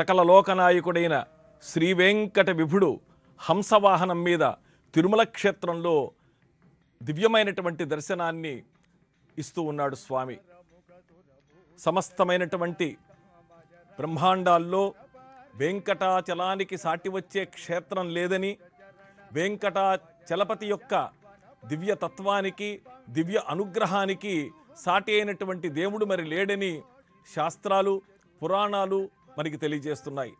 సకల లోకనాయకుడైన శ్రీ వెంకట విభుడు హంసవాహనం మీద తిరుమల క్షేత్రంలో దివ్యమైనటువంటి దర్శనాన్ని ఇస్తూ ఉన్నాడు స్వామి. సమస్తమైనటువంటి బ్రహ్మాండాల్లో వెంకటాచలానికి సాటి వచ్చే క్షేత్రం లేదని వెంకటాచలపతి యొక్క దివ్య తత్వానికి దివ్య అనుగ్రహానికి సాటి అయినటువంటి దేవుడు మరి లేడని శాస్త్రాలు పురాణాలు మనకి తెలియజేస్తున్నాయి.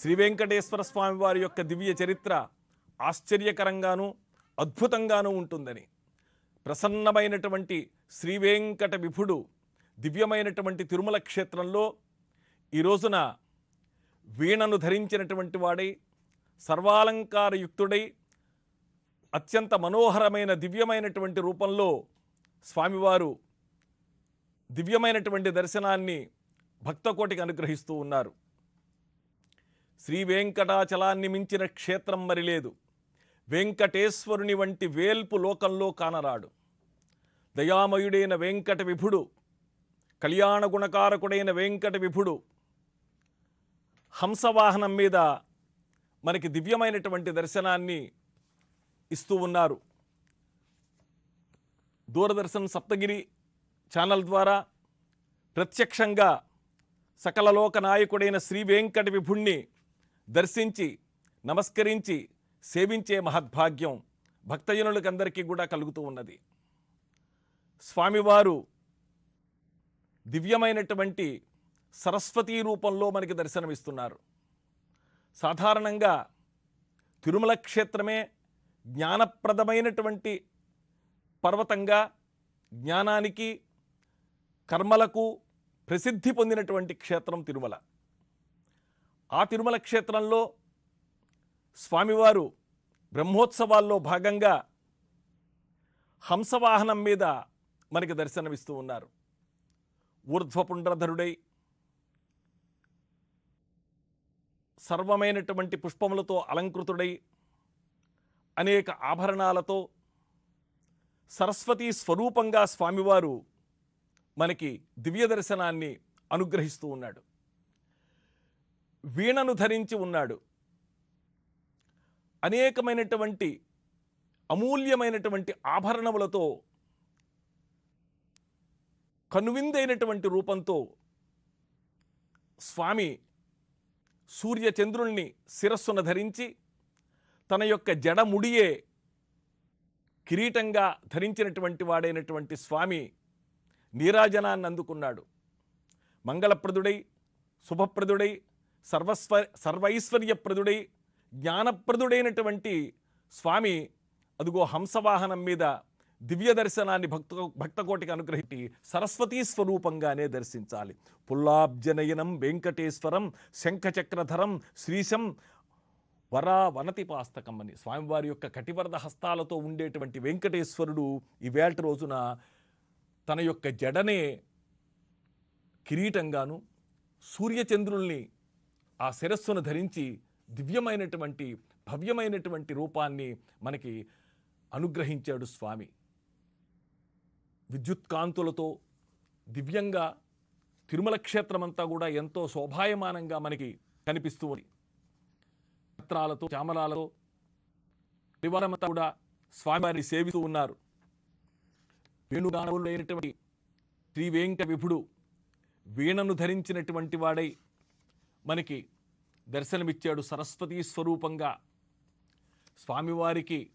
శ్రీ వెంకటేశ్వర స్వామి వారి యొక్క దివ్య చరిత్ర ఆశ్చర్యకరంగాను అద్భుతంగాను ఉంటుందని. ప్రసన్నమైనటువంటి శ్రీ వెంకట విభుడు దివ్యమైనటువంటి తిరుమల క్షేత్రంలో ఈ రోజున వీణను ధరించినటువంటి వాడై సర్వాలంకారయుక్తుడై అత్యంత మనోహరమైన దివ్యమైనటువంటి రూపంలో స్వామివారు దివ్యమైనటువంటి దర్శనాన్ని భక్తకోటికి అనుగ్రహిస్తూ ఉన్నారు. శ్రీ వెంకటాచలాన్ని మించిన క్షేత్రం మరి లేదు. వెంకటేశ్వరుని వంటి వేల్పు లోకంలో కానరాడు. దయామయుడైన వెంకట విభుడు కళ్యాణ గుణకారకుడైన వెంకట విభుడు హంసవాహనం మీద మనకి దివ్యమైనటువంటి దర్శనాన్ని ఇస్తూ ఉన్నారు. దూరదర్శన్ సప్తగిరి ఛానల్ ద్వారా ప్రత్యక్షంగా సకలలోక నాయకుడైన శ్రీ వెంకట విభుణ్ణి దర్శించి నమస్కరించి సేవించే మహద్భాగ్యం భక్తజనులకందరికీ కూడా కలుగుతూ ఉన్నది. స్వామివారు దివ్యమైనటువంటి సరస్వతీ రూపంలో మనకి దర్శనమిస్తున్నారు. సాధారణంగా తిరుమల క్షేత్రమే జ్ఞానప్రదమైనటువంటి పర్వతంగా జ్ఞానానికి కర్మలకు ప్రసిద్ధి పొందినటువంటి క్షేత్రం తిరుమల. ఆ తిరుమల క్షేత్రంలో స్వామివారు బ్రహ్మోత్సవాల్లో భాగంగా హంసవాహనం మీద మనకి దర్శనమిస్తూ ఉన్నారు. ఊర్ధ్వపుండ్రధరుడై సర్వమైనటువంటి పుష్పములతో అలంకృతుడై అనేక ఆభరణాలతో సరస్వతీ స్వరూపంగా స్వామివారు మనకి దివ్య దర్శనాన్ని అనుగ్రహిస్తూ ఉన్నాడు. వీణను ధరించి ఉన్నాడు. అనేకమైనటువంటి అమూల్యమైనటువంటి ఆభరణములతో కనువిందైనటువంటి రూపంతో స్వామి సూర్యచంద్రుల్ని శిరస్సున ధరించి తన యొక్క జడముడియే కిరీటంగా ధరించినటువంటి వాడైనటువంటి స్వామి నీరాజనాన్ని అందుకున్నాడు. మంగళప్రదుడై శుభప్రదుడై సర్వస్వ సర్వైశ్వర్యప్రదుడై జ్ఞానప్రదుడైనటువంటి స్వామి అదుగో హంసవాహనం మీద దివ్య దర్శనాన్ని భక్త భక్తకోటికి అనుగ్రహించి సరస్వతీ స్వరూపంగానే దర్శించాలి. పుల్లాబ్జనయనం వెంకటేశ్వరం శంఖచక్రధరం శ్రీశం వరా వనతి పాస్తకం అని స్వామివారి యొక్క కటివరద హస్తాలతో ఉండేటువంటి వెంకటేశ్వరుడు ఈ వేట రోజున తన యొక్క జడనే కిరీటంగాను సూర్యచంద్రుల్ని ఆ శిరస్సును ధరించి దివ్యమైనటువంటి భవ్యమైనటువంటి రూపాన్ని మనకి అనుగ్రహించాడు స్వామి. విద్యుత్కాంతులతో దివ్యంగా తిరుమల క్షేత్రమంతా కూడా ఎంతో శోభాయమానంగా మనకి కనిపిస్తూ ఉంది. పత్రాలతో చామరాలతో పరివారమంతా కూడా స్వామివారిని సేవిస్తూ ఉన్నారు. వేణుగానవులు అయినటువంటి శ్రీ వెంకట విభుడు వీణను ధరించినటువంటి వాడై మనకి దర్శనమిచ్చాడు సరస్వతీ స్వరూపంగా. స్వామివారికి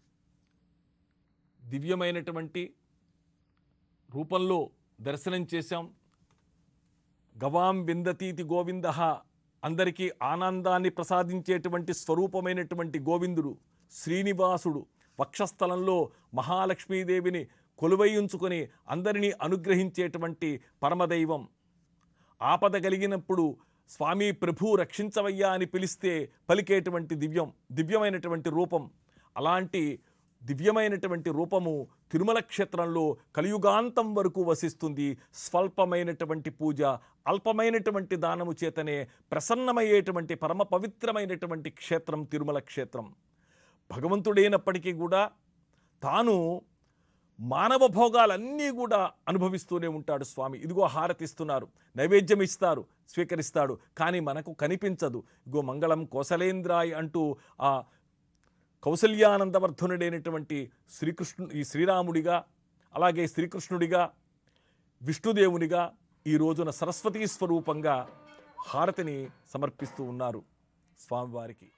దివ్యమైనటువంటి రూపంలో దర్శనం చేశాం. గవాం విందతీతి గోవింద అందరికీ ఆనందాన్ని ప్రసాదించేటువంటి స్వరూపమైనటువంటి గోవిందుడు శ్రీనివాసుడు వక్షస్థలంలో మహాలక్ష్మీదేవిని కొలువై ఉంచుకొని అందరినీ అనుగ్రహించేటువంటి పరమదైవం. ఆపద కలిగినప్పుడు స్వామి ప్రభు రక్షించవయ్యా అని పిలిస్తే పలికేటువంటి దివ్యం దివ్యమైనటువంటి రూపం. అలాంటి దివ్యమైనటువంటి రూపము తిరుమల క్షేత్రంలో కలియుగాంతం వరకు వసిస్తుంది. స్వల్పమైనటువంటి పూజ అల్పమైనటువంటి దానము చేతనే ప్రసన్నమయ్యేటువంటి పరమ పవిత్రమైనటువంటి క్షేత్రం తిరుమల క్షేత్రం. భగవంతుడైనప్పటికీ కూడా తాను మానవ భోగాలన్నీ కూడా అనుభవిస్తూనే ఉంటాడు స్వామి. ఇదిగో హారతిస్తున్నారు నైవేద్యం ఇస్తారు స్వీకరిస్తాడు. కానీ మనకు కనిపించదు. ఇగో మంగళం కోసలేంద్రాయ్ అంటూ ఆ కౌసల్యానందవర్ధనుడైనటువంటి శ్రీకృష్ణు ఈ శ్రీరాముడిగా అలాగే శ్రీకృష్ణుడిగా విష్ణుదేవునిగా ఈ రోజున సరస్వతీ స్వరూపంగా హారతిని సమర్పిస్తూ ఉన్నారు స్వామివారికి.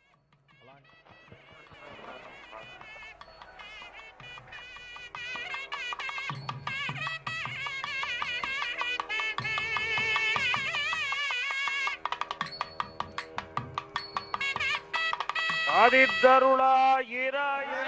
ஆதித்தருளாயிராய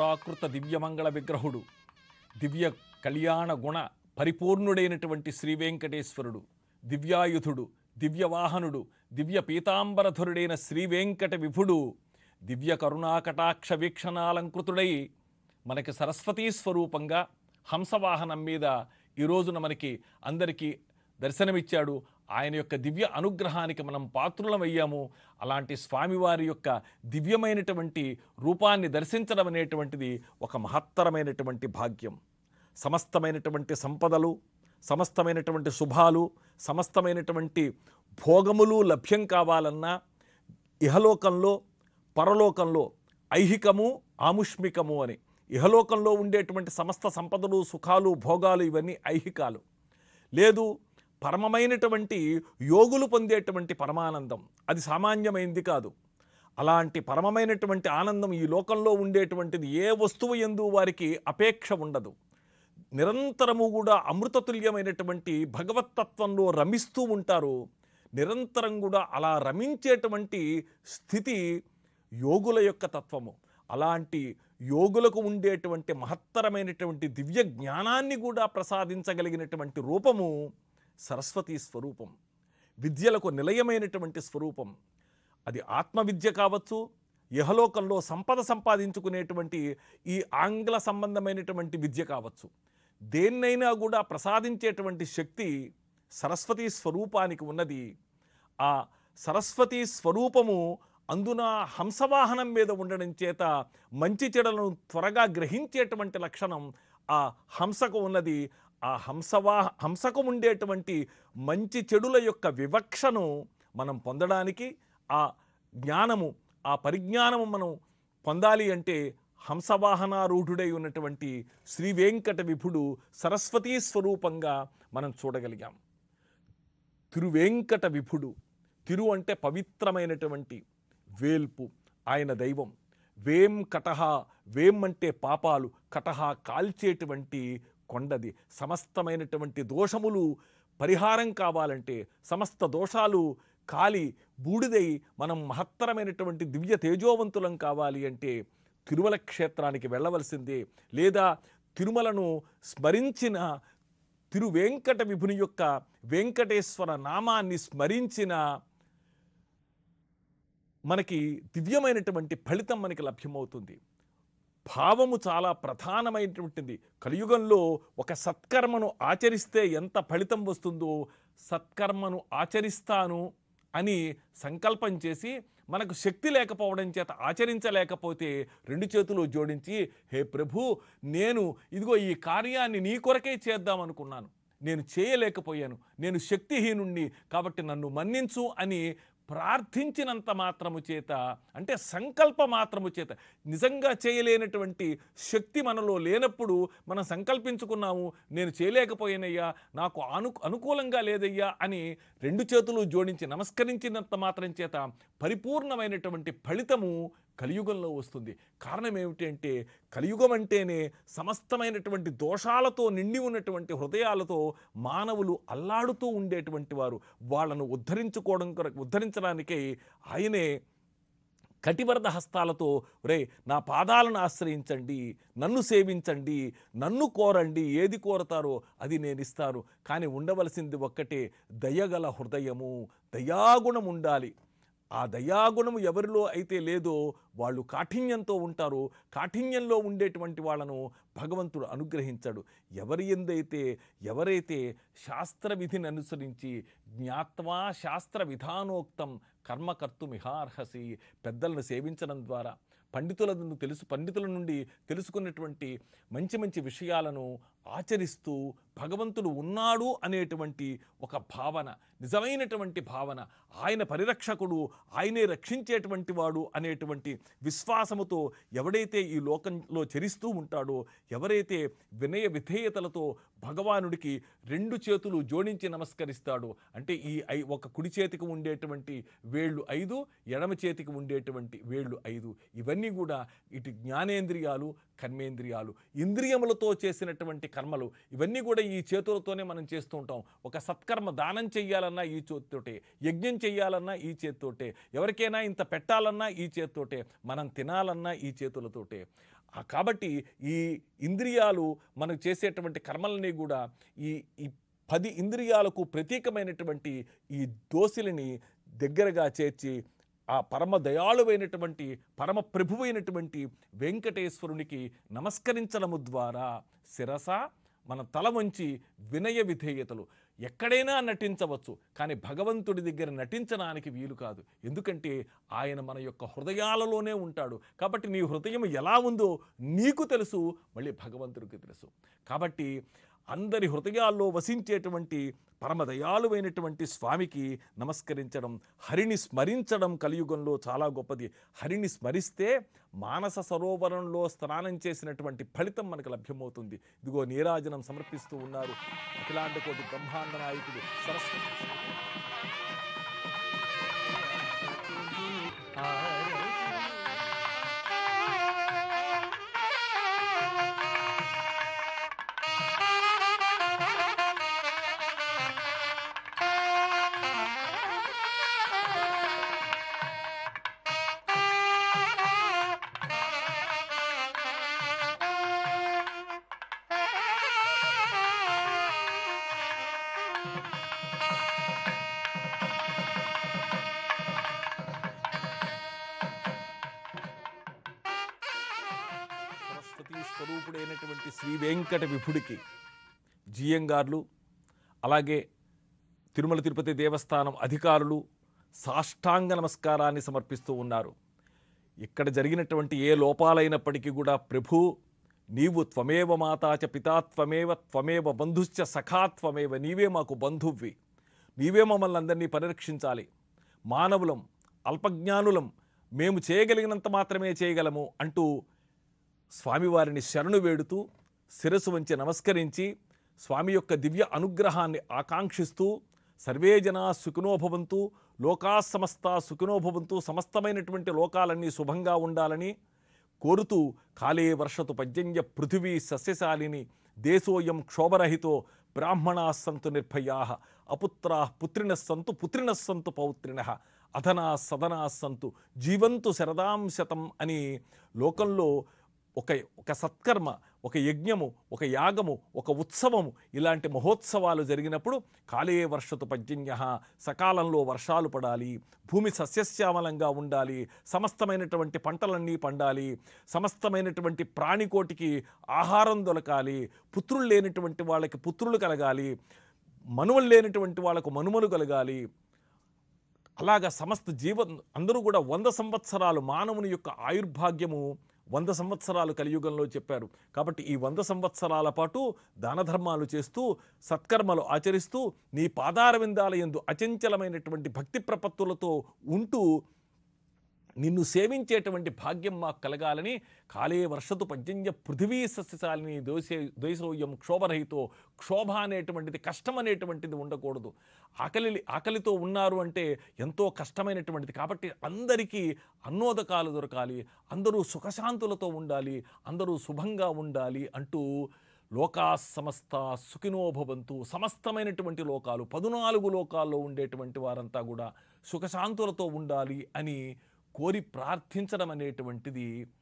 ప్రాకృత దివ్యమంగళ విగ్రహుడు దివ్య కళ్యాణ గుణ పరిపూర్ణుడైనటువంటి శ్రీ వెంకటేశ్వరుడు దివ్యాయుధుడు దివ్యవాహనుడు దివ్య పీతాంబరధరుడైన శ్రీ వెంకట విభుడు దివ్య కరుణాకటాక్ష వీక్షణాలంకృతుడై మనకి సరస్వతీ స్వరూపంగా హంసవాహనం మీద ఈ రోజున మనకి అందరికీ దర్శనమిచ్చాడు ఆయన యొక్క దివ్య అనుగ్రహానికి మనం పాత్రులమయ్యాము అలాంటి స్వామివారి యొక్క దివ్యమైనటువంటి రూపాన్ని దర్శించడం అనేటువంటిది ఒక మహత్తరమైనటువంటి భాగ్యం. సమస్తమైనటువంటి సంపదలు సమస్తమైనటువంటి శుభాలు సమస్తమైనటువంటి భోగములు లభ్యం కావాలన్నా ఇహలోకంలో పరలోకంలో ఐహికము ఆముష్మికము అని. ఇహలోకంలో ఉండేటువంటి సమస్త సంపదలు సుఖాలు భోగాలు ఇవన్నీ ఐహికాలు. లేదు పరమమైనటువంటి యోగులు పొందేటువంటి పరమానందం. అది సామాన్యమైంది కాదు. అలాంటి పరమమైనటువంటి ఆనందం ఈ లోకంలో ఉండేటువంటిది ఏ వస్తువు ఎందు వారికి అపేక్ష ఉండదు. నిరంతరము కూడా అమృతతుల్యమైనటువంటి భగవత్తత్వంలో రమిస్తూ ఉంటారు. నిరంతరం కూడా అలా రమించేటువంటి స్థితి యోగుల యొక్క తత్వము. అలాంటి యోగులకు ఉండేటువంటి మహత్తరమైనటువంటి దివ్య జ్ఞానాన్ని కూడా ప్రసాదించగలిగినటువంటి రూపము సరస్వతీ స్వరూపం విద్యలకు నిలయమైనటువంటి స్వరూపం. అది ఆత్మవిద్య కావచ్చు యహలోకంలో సంపద సంపాదించుకునేటువంటి ఈ ఆంగ్ల సంబంధమైనటువంటి విద్య కావచ్చు. దేన్నైనా కూడా ప్రసాదించేటువంటి శక్తి సరస్వతీ స్వరూపానికి ఉన్నది. ఆ సరస్వతీ స్వరూపము అందున హంసవాహనం మీద ఉండడం చేత మంచి చెడులను త్వరగా గ్రహించేటువంటి లక్షణం ఆ హంసకు ఉన్నది. ఆ హంసవా హంసకు ఉండేటువంటి మంచి చెడుల యొక్క వివక్షను మనం పొందడానికి ఆ జ్ఞానము ఆ పరిజ్ఞానము మనం పొందాలి అంటే హంసవాహనారూఢుడై ఉన్నటువంటి శ్రీ వెంకట విభుడు సరస్వతీ స్వరూపంగా మనం చూడగలిగాం. తిరువేంకట విభుడు తిరు అంటే పవిత్రమైనటువంటి వేల్పు ఆయన దైవం. వేం కటహ వేం అంటే పాపాలు కటహ కాల్చేటువంటి కొండది. సమస్తమైనటువంటి దోషములు పరిహారం కావాలంటే సమస్త దోషాలు కాలి బూడిదై మనం మహత్తరమైనటువంటి దివ్య తేజోవంతులం కావాలి అంటే తిరుమల క్షేత్రానికి వెళ్ళవలసిందే. లేదా తిరుమలను స్మరించిన తిరువేంకట విభుని యొక్క వెంకటేశ్వర నామాన్ని స్మరించిన మనకి దివ్యమైనటువంటి ఫలితం మనకి లభ్యమవుతుంది. భావము చాలా ప్రధానమైనటువంటిది. కలియుగంలో ఒక సత్కర్మను ఆచరిస్తే ఎంత ఫలితం వస్తుందో సత్కర్మను ఆచరిస్తాను అని సంకల్పం చేసి మనకు శక్తి లేకపోవడం చేత ఆచరించలేకపోతే రెండు చేతులు జోడించి హే ప్రభు నేను ఇదిగో ఈ కార్యాన్ని నీ కొరకే చేద్దాం అనుకున్నాను. నేను చేయలేకపోయాను. నేను శక్తిహీనుణ్ణి కాబట్టి నన్ను మన్నించు అని ప్రార్థించినంత మాత్రము చేత అంటే సంకల్ప మాత్రము చేత నిజంగా చేయలేనటువంటి శక్తి మనలో లేనప్పుడు మనం సంకల్పించుకున్నాము నేను చేయలేకపోయానయ్యా నాకు అను అనుకూలంగా లేదయ్యా అని రెండు చేతులు జోడించి నమస్కరించినంత మాత్రం చేత పరిపూర్ణమైనటువంటి ఫలితము కలియుగంలో వస్తుంది. కారణం ఏమిటి అంటే కలియుగం అంటేనే సమస్తమైనటువంటి దోషాలతో నిండి ఉన్నటువంటి హృదయాలతో మానవులు అల్లాడుతూ ఉండేటువంటి వారు. వాళ్ళను ఉద్ధరించుకోవడం కొరకు ఉద్ధరించడానికై ఆయనే కటివరద హస్తాలతో రే నా పాదాలను ఆశ్రయించండి నన్ను సేవించండి నన్ను కోరండి ఏది కోరతారో అది నేను ఇస్తాను కానీ ఉండవలసింది ఒక్కటే దయగల హృదయము దయాగుణం ఉండాలి. ఆ దయాగుణము ఎవరిలో అయితే లేదో వాళ్ళు కాఠిన్యంతో ఉంటారు కాఠిన్యంలో ఉండేటువంటి వాళ్ళను భగవంతుడు అనుగ్రహించాడు. ఎవరి ఎందైతే ఎవరైతే శాస్త్ర విధిని అనుసరించి జ్ఞాత్వా శాస్త్ర విధానోక్తం కర్మకర్తు మిహార్హసి పెద్దలను సేవించడం ద్వారా పండితులను తెలుసు పండితుల నుండి తెలుసుకున్నటువంటి మంచి మంచి విషయాలను ఆచరిస్తూ భగవంతుడు ఉన్నాడు అనేటువంటి ఒక భావన నిజమైనటువంటి భావన ఆయన పరిరక్షకుడు ఆయనే రక్షించేటువంటి వాడు అనేటువంటి విశ్వాసముతో ఎవడైతే ఈ లోకంలో చరిస్తూ ఉంటాడో ఎవరైతే వినయ విధేయతలతో భగవానుడికి రెండు చేతులు జోడించి నమస్కరిస్తాడో అంటే ఈ ఐ ఒక కుడి చేతికి ఉండేటువంటి వేళ్ళు ఐదు ఎడమ చేతికి ఉండేటువంటి వేళ్ళు ఐదు ఇవన్నీ కూడా ఇటు జ్ఞానేంద్రియాలు కర్మేంద్రియాలు ఇంద్రియములతో చేసినటువంటి కర్మలు ఇవన్నీ కూడా ఈ చేతులతోనే మనం చేస్తూ ఉంటాం. ఒక సత్కర్మ దానం చెయ్యాలన్నా ఈ చేతితోటే యజ్ఞం చేయాలన్నా ఈ చేతితోటే ఎవరికైనా ఇంత పెట్టాలన్నా ఈ చేతితోటే మనం తినాలన్నా ఈ చేతులతోటే. కాబట్టి ఈ ఇంద్రియాలు మనకు చేసేటువంటి కర్మలని కూడా ఈ ఈ పది ఇంద్రియాలకు ప్రతీకమైనటువంటి ఈ దోసిలిని దగ్గరగా చేర్చి ఆ పరమ దయాళువైనటువంటి పరమ ప్రభువైనటువంటి వెంకటేశ్వరునికి నమస్కరించడము ద్వారా శిరస మన తల వంచి వినయ విధేయతలు. ఎక్కడైనా నటించవచ్చు కానీ భగవంతుడి దగ్గర నటించడానికి వీలు కాదు. ఎందుకంటే ఆయన మన యొక్క హృదయాలలోనే ఉంటాడు. కాబట్టి నీ హృదయం ఎలా ఉందో నీకు తెలుసు మళ్ళీ భగవంతుడికి తెలుసు. కాబట్టి అందరి హృదయాల్లో వసించేటువంటి పరమదయాలువైనటువంటి స్వామికి నమస్కరించడం హరిని స్మరించడం కలియుగంలో చాలా గొప్పది. హరిని స్మరిస్తే మానస సరోవరంలో స్నానం చేసినటువంటి ఫలితం మనకు లభ్యమవుతుంది. ఇదిగో నీరాజనం సమర్పిస్తూ ఉన్నారు అఖిలాండ కోటి బ్రహ్మాండ నాయకుడు సరస్వతి. సరస్వతి స్వరూపుడైనటువంటి శ్రీ వెంకట విభుడికి జిఎంగార్లు అలాగే తిరుమల తిరుపతి దేవస్థానం అధికారులు సాష్టాంగ నమస్కారాన్ని సమర్పిస్తూ ఉన్నారు. ఇక్కడ జరిగినటువంటి ఏ లోపాలైనప్పటికీ కూడా ప్రభు నీవు త్వమేవ మాతాచ పితాత్వమేవ త్వమేవ బంధుశ్చ సఖాత్వమేవ నీవే మాకు బంధువ్వి. నీవే మమ్మల్ని అందరినీ పరిరక్షించాలి. మానవులం అల్పజ్ఞానులం మేము చేయగలిగినంత మాత్రమే చేయగలము అంటూ స్వామివారిని శరణు వేడుతూ శిరసు వంచి నమస్కరించి స్వామి యొక్క దివ్య అనుగ్రహాన్ని ఆకాంక్షిస్తూ సర్వే జనా సుఖినోభవంతు లోకా సమస్త సుఖినోభవంతు సమస్తమైనటువంటి లోకాలన్నీ శుభంగా ఉండాలని కోరుతూ కాలే వర్షతు పర్జన్య పృథివీ సస్యశాలిని దేశోయం క్షోభరహితో బ్రాహ్మణా సంతు నిర్భయా అపుత్రా పుత్రిణ సంతు పుత్రిణ సంతు పౌత్రిణ అధనా సదనా సంతు జీవంతు శరదాం శతం అని లోకంలో ఒక ఒక సత్కర్మ ఒక యజ్ఞము ఒక యాగము ఒక ఉత్సవము ఇలాంటి మహోత్సవాలు జరిగినప్పుడు కాలే వర్షతు పర్జన్య సకాలంలో వర్షాలు పడాలి భూమి సస్యశ్యామలంగా ఉండాలి సమస్తమైనటువంటి పంటలన్నీ పండాలి సమస్తమైనటువంటి ప్రాణికోటికి ఆహారం దొరకాలి పుత్రులు లేనటువంటి వాళ్ళకి పుత్రులు కలగాలి మనువలు లేనటువంటి వాళ్ళకు మనుమలు కలగాలి. అలాగా సమస్త జీవ అందరూ కూడా వంద సంవత్సరాలు మానవుని యొక్క ఆయుర్భాగ్యము వంద సంవత్సరాలు కలియుగంలో చెప్పారు. కాబట్టి ఈ వంద సంవత్సరాల పాటు దాన ధర్మాలు చేస్తూ సత్కర్మలు ఆచరిస్తూ నీ పాదార ఎందు అచంచలమైనటువంటి భక్తి ప్రపత్తులతో ఉంటూ నిన్ను సేవించేటువంటి భాగ్యం మాకు కలగాలని కాలే వర్షతు పద్యంజ పృథివీ సస్యశాలిని దోసే ద్వైసౌయం క్షోభరహితో క్షోభ అనేటువంటిది కష్టం అనేటువంటిది ఉండకూడదు. ఆకలి ఆకలితో ఉన్నారు అంటే ఎంతో కష్టమైనటువంటిది కాబట్టి అందరికీ అన్నోదకాలు దొరకాలి అందరూ సుఖశాంతులతో ఉండాలి అందరూ శుభంగా ఉండాలి అంటూ లోకా సమస్త సుఖినోభవంతు సమస్తమైనటువంటి లోకాలు పదునాలుగు లోకాల్లో ఉండేటువంటి వారంతా కూడా సుఖశాంతులతో ఉండాలి అని కోరి ప్రార్థించడం అనేటువంటిది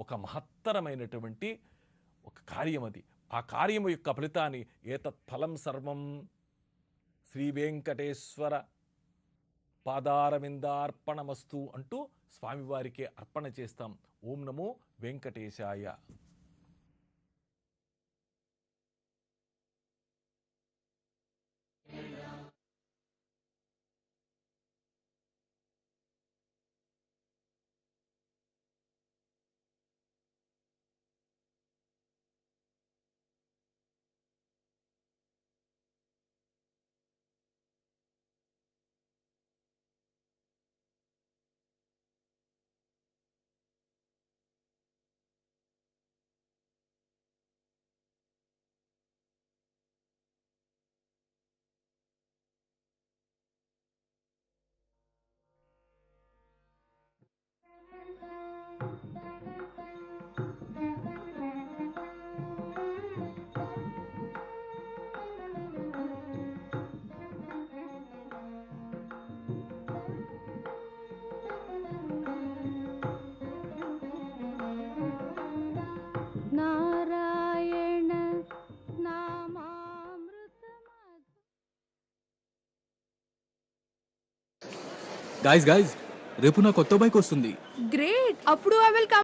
ఒక మహత్తరమైనటువంటి ఒక కార్యం అది. ఆ కార్యము యొక్క ఫలితాన్ని ఏతత్ఫలం సర్వం శ్రీ వెంకటేశ్వర పాదారవిందార్పణమస్తు అంటూ స్వామివారికి అర్పణ చేస్తాం. ఓం నమో వెంకటేశాయ. గాయస్ గాయస్ రేపు నా కొత్త బైక్ వస్తుంది. గ్రేట్ అప్పుడు ఐ విల్